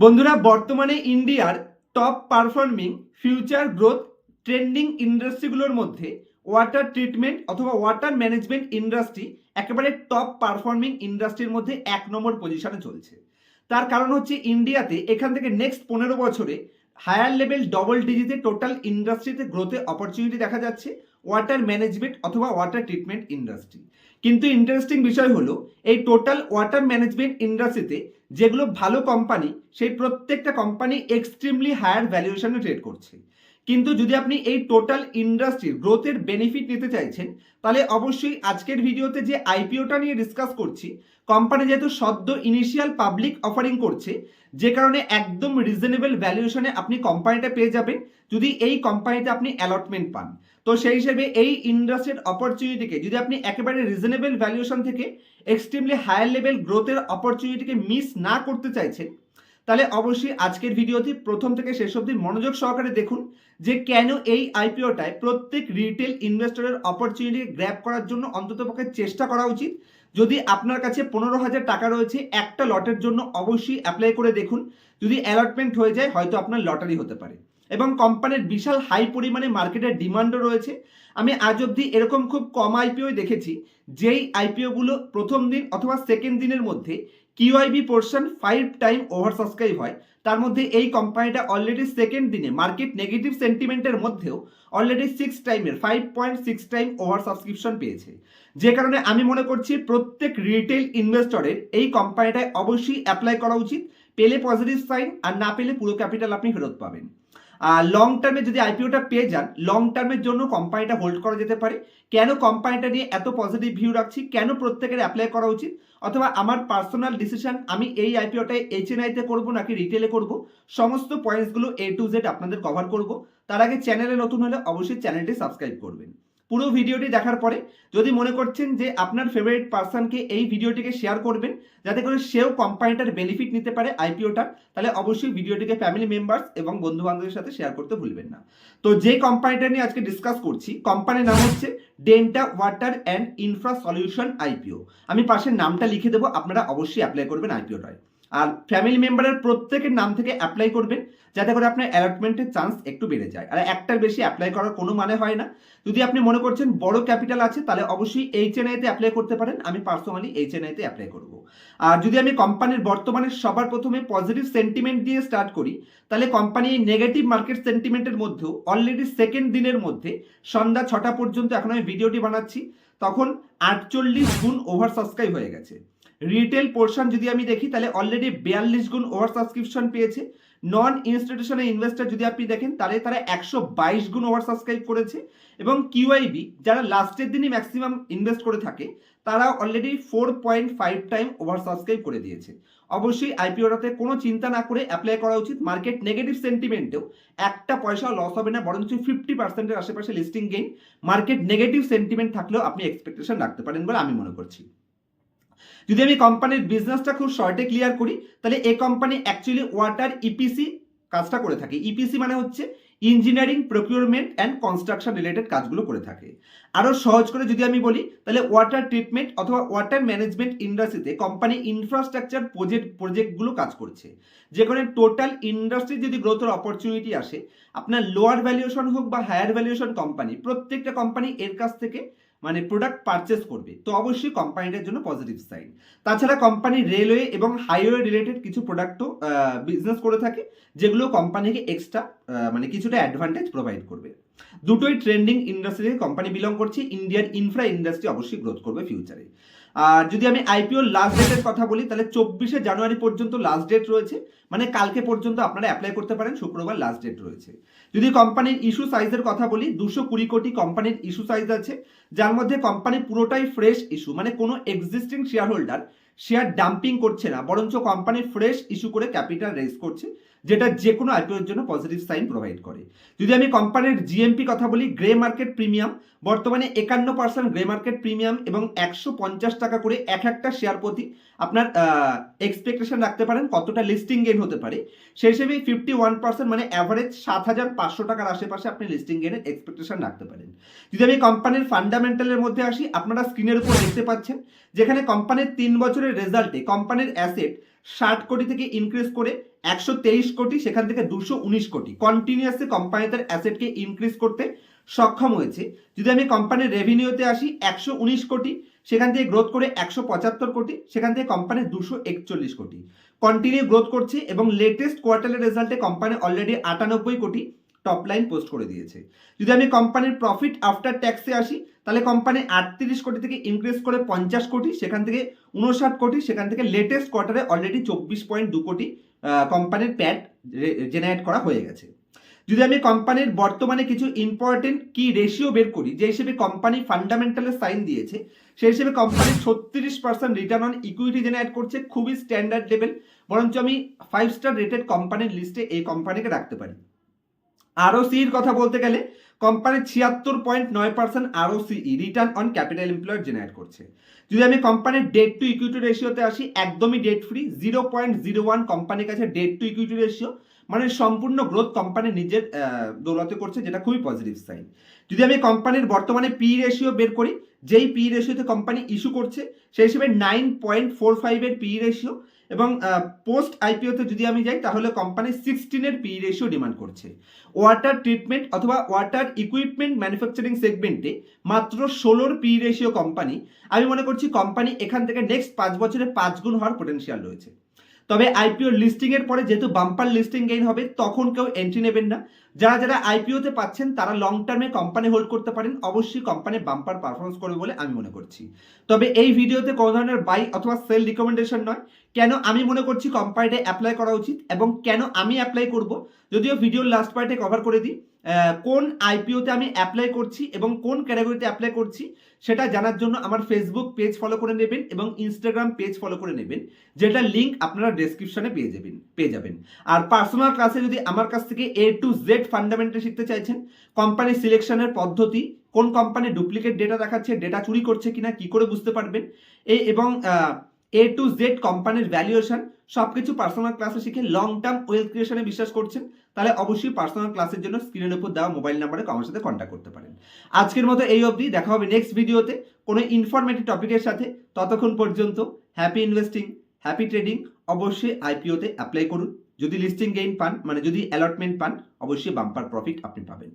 বন্ধুরা, বর্তমানে ইন্ডিয়ার top performing future growth trending ইন্ডাস্ট্রিগুলোর মধ্যে ওয়াটার ট্রিটমেন্ট অথবা ওয়াটার ম্যানেজমেন্ট ইন্ডাস্ট্রি একেবারে টপ পারফর্মিং ইন্ডাস্ট্রির মধ্যে এক নম্বর পজিশনে চলছে। তার কারণ হচ্ছে ইন্ডিয়াতে এখান থেকে নেক্সট পনেরো বছরে হায়ার লেভেল ডবল ডিজিটে টোটাল ইন্ডাস্ট্রিতে গ্রোথে অপরচুনিটি দেখা যাচ্ছে। ওয়াটার ম্যানেজমেন্ট অথবা ওয়াটার ট্রিটমেন্ট ইন্ডাস্ট্রি কিন্তু ইন্টারেস্টিং বিষয় হলো, এই টোটাল ওয়াটার ম্যানেজমেন্ট ইন্ডাস্ট্রিতে যেগুলো ভালো কোম্পানি সেই প্রত্যেকটা কোম্পানি এক্সট্রিমলি হায়ার ভ্যালুয়েশনে ট্রেড করছে। কিন্তু যদি আপনি এই টোটাল ইন্ডাস্ট্রির গ্রোথের বেনিফিট নিতে চাইছেন, তাহলে অবশ্যই আজকের ভিডিওতে যে আইপিওটা নিয়ে ডিসকাস করছি কোম্পানি যেহেতু সদ্য ইনিশিয়াল পাবলিক অফারিং করছে, যে কারণে একদম রিজনেবল ভ্যালুয়েশনে আপনি কোম্পানিটা পেয়ে যাবেন, যদি এই কোম্পানিতে আপনি অ্যালটমেন্ট পান। তো সেই হিসেবে এই ইন্ডাস্ট্রির অপরচুনিটিকে যদি আপনি একেবারে রিজনেবল ভ্যালুয়েশন থেকে এক্সট্রিমলি হায়ার লেভেল গ্রোথের অপরচুনিটিকে মিস না করতে চাইছেন, তাহলে অবশ্যই আজকের ভিডিওটি প্রথম থেকে শেষ অবধি মনোযোগ সহকারে দেখুন যে কেন এই আইপিওটায় প্রত্যেক রিটেল ইনভেস্টরের অপরচুনিটি গ্র্যাপ করার জন্য অন্ততপক্ষে চেষ্টা করা উচিত। যদি আপনার কাছে পনেরো হাজার টাকা রয়েছে, একটা লটের জন্য অবশ্যই অ্যাপ্লাই করে দেখুন। যদি অ্যালটমেন্ট হয়ে যায়, হয়তো আপনার লটারি হতে পারে। এবং কোম্পানির বিশাল হাই পরিমাণে মার্কেটের ডিমান্ডও রয়েছে। আমি আজ অবধি এরকম খুব কম আইপিও দেখেছি, যেই আইপিওগুলো প্রথম দিন অথবা সেকেন্ড দিনের মধ্যে QIB portion five time over subscribe হয়, তার মধ্যে এই কোম্পানিটা অলরেডি সেকেন্ড দিনে মার্কেট নেগেটিভ সেন্টিমেন্টের মধ্যেও অলরেডি সিক্স টাইমের five point six time over subscription পেয়েছে। যে কারণে আমি মনে করছি প্রত্যেক রিটেল ইনভেস্টরের এই কোম্পানিটায় অবশ্যই অ্যাপ্লাই করা উচিত, পেলে পজিটিভ সাইন আর না পেলে পুরো ক্যাপিটাল আপনি ফেরত পাবেন। লং টার্মে যদি আইপিওটা পেয়ে যান লং টার্মের জন্য কোম্পানিটা হোল্ড করা যেতে পারে। কেন কোম্পানিটা নিয়ে এত পজিটিভ ভিউ রাখছি? কেন প্রত্যেকের অ্যাপ্লাই করা উচিত? অথবা আমার পার্সোনাল ডিসিশন আমি এই আইপিওটাই এইচএনআইতে করব নাকি রিটেলে করব? সমস্ত পয়েন্টসগুলো এ টু জেড আপনাদের কভার করব। তার আগে চ্যানেলে নতুন হলে অবশ্যই চ্যানেলটি সাবস্ক্রাইব করবেন। পুরো ভিডিওটি দেখার পরে যদি মনে করছেন যে আপনার ফেভারিট পার্সনকে এই ভিডিওটিকে শেয়ার করবেন, যাতে করে সেও কোম্পানিটার বেনিফিট নিতে পারে আইপিওটার তাহলে অবশ্যই ভিডিওটিকে ফ্যামিলি মেম্বার্স এবং বন্ধু বান্ধবের সাথে শেয়ার করতে ভুলবেন না। তো যে কোম্পানিটা নিয়ে আজকে ডিসকাস করছি কোম্পানির নাম হচ্ছে Denta water and infra solution IPO আমি পাশের নামটা লিখে দেবো, আপনারা অবশ্যই অ্যাপ্লাই করবেন আইপিওটায় আর ফ্যামিলি মেম্বারের প্রত্যেকের নাম থেকে অ্যাপ্লাই করবেন, যাতে করে আপনার অ্যালটমেন্টের চান্স একটু বেড়ে যায়। আর একটার বেশি অ্যাপ্লাই করার কোনো মানে হয় না। যদি আপনি মনে করছেন বড় ক্যাপিটাল আছে, তাহলে অবশ্যই এইচ এইচএনআইতে অ্যাপ্লাই করতে পারেন। আমি পার্সোনালি এইচ এইচএনআইতে অ্যাপ্লাই করব। আর যদি আমি কোম্পানির বর্তমানে সবার প্রথমে পজিটিভ সেন্টিমেন্ট দিয়ে স্টার্ট করি, তাহলে কোম্পানি নেগেটিভ মার্কেট সেন্টিমেন্টের মধ্যেও অলরেডি সেকেন্ড দিনের মধ্যে সন্ধ্যা ছটা পর্যন্ত এখন আমি ভিডিওটি বানাচ্ছি। তখন আটচল্লিশ গুণ ওভার সাবস্ক্রাইব হয়ে গেছে। রিটেল পোর্শন যদি আমি দেখি, তাহলে অলরেডি বিয়াল্লিশ গুণ ওভার সাবস্ক্রিপশন পেয়েছে। নন ইনস্টিটিউশনাল ইনভেস্টর যদি আপনি দেখেন, তাহলে তারা একশো বাইশ গুণ ওভার সাবস্ক্রাইব করেছে। এবং কিউআইবি যারা লাস্টের দিনই ম্যাক্সিমাম ইনভেস্ট করে থাকে তারা already four point five time over subscribe করে দিয়েছে। অবশ্যই আইপিওটাতে কোনো চিন্তা না করে অ্যাপ্লাই করা উচিত। মার্কেট নেগেটিভ সেন্টিমেন্টেও একটা পয়সা লস হবে না, বরঞ্চ ফিফটি পার্সেন্টের আশেপাশে listing gain market negative sentiment থাকলেও আপনি এক্সপেকটেশন রাখতে পারেন বলে আমি মনে করছি। যদি আমি কোম্পানির বিজনেসটা খুব শর্টে ক্লিয়ার করি, তাহলে এ কোম্পানি অ্যাকচুয়ালি ওয়াটার ইপিসি কাজটা করে থাকে। ইপিসি মানে হচ্ছে engineering procurement and construction related কাজগুলো করে থাকে। আরও সহজ করে যদি আমি বলি, তাহলে ওয়াটার ট্রিটমেন্ট অথবা ওয়াটার ম্যানেজমেন্ট ইন্ডাস্ট্রিতে কোম্পানি ইনফ্রাস্ট্রাকচার প্রজেক্ট প্রজেক্টগুলো কাজ করছে। যেখানে টোটাল ইন্ডাস্ট্রি যদি গ্রোথের অপরচুনিটি আসে, আপনার লোয়ার ভ্যালুয়েশন হোক বা হায়ার ভ্যালুয়েশন কোম্পানি প্রত্যেকটা কোম্পানি এর কাছ থেকে মানে প্রোডাক্ট পারচেস করবে, তো অবশ্যই কোম্পানিটার জন্য পজিটিভ সাইন তাছাড়া কোম্পানি রেলওয়ে এবং হাইওয়ে রিলেটেড কিছু প্রোডাক্টও বিজনেস করে থাকে, যেগুলো কোম্পানিকে এক্সট্রা মানে কিছুটা অ্যাডভান্টেজ প্রোভাইড করবে। দুটোই ট্রেন্ডিং ইন্ডাস্ট্রি থেকে কোম্পানি বিলং করছে ইন্ডিয়ার ইনফ্রা ইন্ডাস্ট্রি অবশ্যই গ্রোথ করবে ফিউচারে আর যদি আমি আইপিও লাস্ট ডেটের কথা বলি, তাহলে চব্বিশে জানুয়ারি পর্যন্ত লাস্ট ডেট রয়েছে। মানে কালকে পর্যন্ত আপনারা অ্যাপ্লাই করতে পারেন, শুক্রবার লাস্ট ডেট রয়েছে। যদি কোম্পানির ইস্যু সাইজের কথা বলি, দুশো কুড়ি কোটি কোম্পানির ইস্যু সাইজ আছে, যার মধ্যে কোম্পানি পুরোটাই ফ্রেশ ইস্যু মানে কোনো existing share holder share dumping করছে না, বরঞ্চ কোম্পানি ফ্রেশ ইস্যু করে ক্যাপিটাল রেজ করছে, যেটা যে কোনো আইপিওর জন্য পজিটিভ সাইন প্রোভাইড করে। যদি আমি কোম্পানির জিএমপি কথা বলি গ্রে মার্কেট প্রিমিয়াম বর্তমানে একান্ন পার্সেন্ট গ্রে মার্কেট প্রিমিয়াম এবং একশো পঞ্চাশ টাকা করে এক একটা শেয়ার প্রতি আপনার এক্সপেকটেশন রাখতে পারেন কতটা লিস্টিং গেন হতে পারে। সেই হিসেবে ফিফটি ওয়ান পার্সেন্ট মানে অ্যাভারেজ সাত হাজার পাঁচশো টাকার আশেপাশে আপনি লিস্টিং গেনের এক্সপেকটেশন রাখতে পারেন। যদি আমি কোম্পানির ফান্ডামেন্টালের মধ্যে আসি, আপনারা স্ক্রিনের উপর দেখতে পাচ্ছেন, যেখানে কোম্পানির তিন বছরের রেজাল্টে কোম্পানির অ্যাসেট ষাট কোটি থেকে ইনক্রিজ করে একশো তেইশ কোটি, সেখান থেকে দুশো উনিশ কোটি। কন্টিনিউয়াসলি কোম্পানি তার অ্যাসেটকে ইনক্রিজ করতে সক্ষম হয়েছে। যদি আমি কোম্পানির রেভিনিউতে আসি, একশো উনিশ কোটি, সেখান থেকে গ্রোথ করে একশো পঁচাত্তর কোটি, সেখান থেকে কোম্পানি দুশো একচল্লিশ কোটি। কন্টিনিউ গ্রোথ করছে এবং লেটেস্ট কোয়ার্টারের রেজাল্টে কোম্পানি অলরেডি আটানব্বই কোটি টপ লাইন পোস্ট করে দিয়েছে। যদি আমি কোম্পানির প্রফিট আফটার ট্যাক্সে আসি তাহলে কোম্পানি আটত্রিশ কোটি থেকে ইনক্রিজ করে পঞ্চাশ কোটি, সেখান থেকে উনষাট কোটি, সেখান থেকে লেটেস্ট কোয়ার্টারে অলরেডি চব্বিশ পয়েন্ট দু কোটি কোম্পানির প্যাট জেনারেট করা হয়ে গেছে। যদি আমি কোম্পানির বর্তমানে কিছু ইম্পর্টেন্ট কি রেশিও বের করি, যে হিসেবে কোম্পানি ফান্ডামেন্টালের সাইন দিয়েছে সেই হিসেবে কোম্পানি ছত্রিশ percent return on equity generate করছে, খুবই স্ট্যান্ডার্ড লেভেল বরঞ্চ আমি ফাইভ স্টার রেটেড কোম্পানির লিস্টে এই কোম্পানিকে রাখতে পারি। আরও সির কথা বলতে গেলে কোম্পানি ছিয়াত্তর পয়েন্ট নয় পার্সেন্ট আরও সিই return on capital employed generate করছে। যদি আমি কোম্পানির ডেট টু ইকুইটি রেশিওতে আসি, একদমই debt free zero point zero one কোম্পানির কাছে ডেট টু ইকুইটি রেশিও মানে সম্পূর্ণ গ্রোথ কোম্পানি নিজের দৌলতে করছে, যেটা খুবই পজিটিভ সাইন যদি আমি কোম্পানির বর্তমানে পি রেশিও বের করি যেই পি রেশিওতে কোম্পানি ইস্যু করছে, সেই হিসেবে নাইন পয়েন্ট ফোর ফাইভের পি রেশিও এবং পোস্ট আইপিওতে যদি আমি যাই, তাহলে কোম্পানি সিক্সটিনের পি রেশিও ডিমান্ড করছে। ওয়াটার ট্রিটমেন্ট অথবা ওয়াটার ইকুইপমেন্ট ম্যানুফ্যাকচারিং সেগমেন্টে মাত্র ষোলোর পি রেশিও কোম্পানি আমি মনে করছি কোম্পানি এখান থেকে নেক্সট পাঁচ বছরে পাঁচ গুণ হওয়ার পোটেনশিয়াল রয়েছে। তবে আইপিও লিস্টিংয়ের পরে যেহেতু বাম্পার লিস্টিং গেইন হবে, তখন কেউ এন্ট্রি নেবেন না। যারা যারা আইপিওতে পাচ্ছেন, তারা লং টার্মে কোম্পানি হোল্ড করতে পারেন। অবশ্যই কোম্পানি বাম্পার পারফরমেন্স করবে বলে আমি মনে করছি। তবে এই ভিডিওতে কোনো ধরনের বাই অথবা সেল রিকমেন্ডেশন নয়। কেন আমি মনে করছি কোম্পানিটা অ্যাপ্লাই করা উচিত এবং কেন আমি অ্যাপ্লাই করব? যদিও ভিডিওর লাস্ট পার্টে কভার করে দিই। কোন আইপিওতে আমি অ্যাপ্লাই করছি এবং কোন ক্যাটাগরিতে অ্যাপ্লাই করছি, সেটা জানার জন্য আমার ফেসবুক পেজ ফলো করে নেবেন এবং ইনস্টাগ্রাম পেজ ফলো করে নেবেন যেটা লিঙ্ক আপনারা ডেসক্রিপশনে পেয়ে যাবেন পেয়ে যাবেন। আর পার্সোনাল ক্লাসে যদি আমার কাছ থেকে এ টু জেড ফান্ডামেন্টাল শিখতে চাইছেন। কোম্পানি সিলেকশনের পদ্ধতি, কোন কোম্পানি ডুপ্লিকেট ডেটা দেখাচ্ছে ডেটা চুরি করছে কিনা, কি করে বুঝতে পারবেন? এই এবং এ টু জেড কোম্পানির ভ্যালুয়েশন সব কিছু পার্সোনাল ক্লাসে শিখে লং টার্ম ওয়েলথ ক্রিয়েশনে বিশ্বাস করছেন। তাহলে অবশ্যই পার্সোনাল ক্লাসের জন্য স্ক্রিনের উপর দেওয়া মোবাইল নাম্বারে আমার সাথে কন্ট্যাক্ট করতে পারেন। আজকের মতো এই অবধি, দেখা হবে নেক্সট ভিডিওতে কোনো ইনফরমেটিভ টপিকের সাথে। ততক্ষণ পর্যন্ত হ্যাপি ইনভেস্টিং হ্যাপি ট্রেডিং অবশ্যই আইপিওতে অ্যাপ্লাই করুন। যদি লিস্টিং গেইন পান মানে যদি অ্যালটমেন্ট পান অবশ্যই বাম্পার প্রফিট আপনি পাবেন।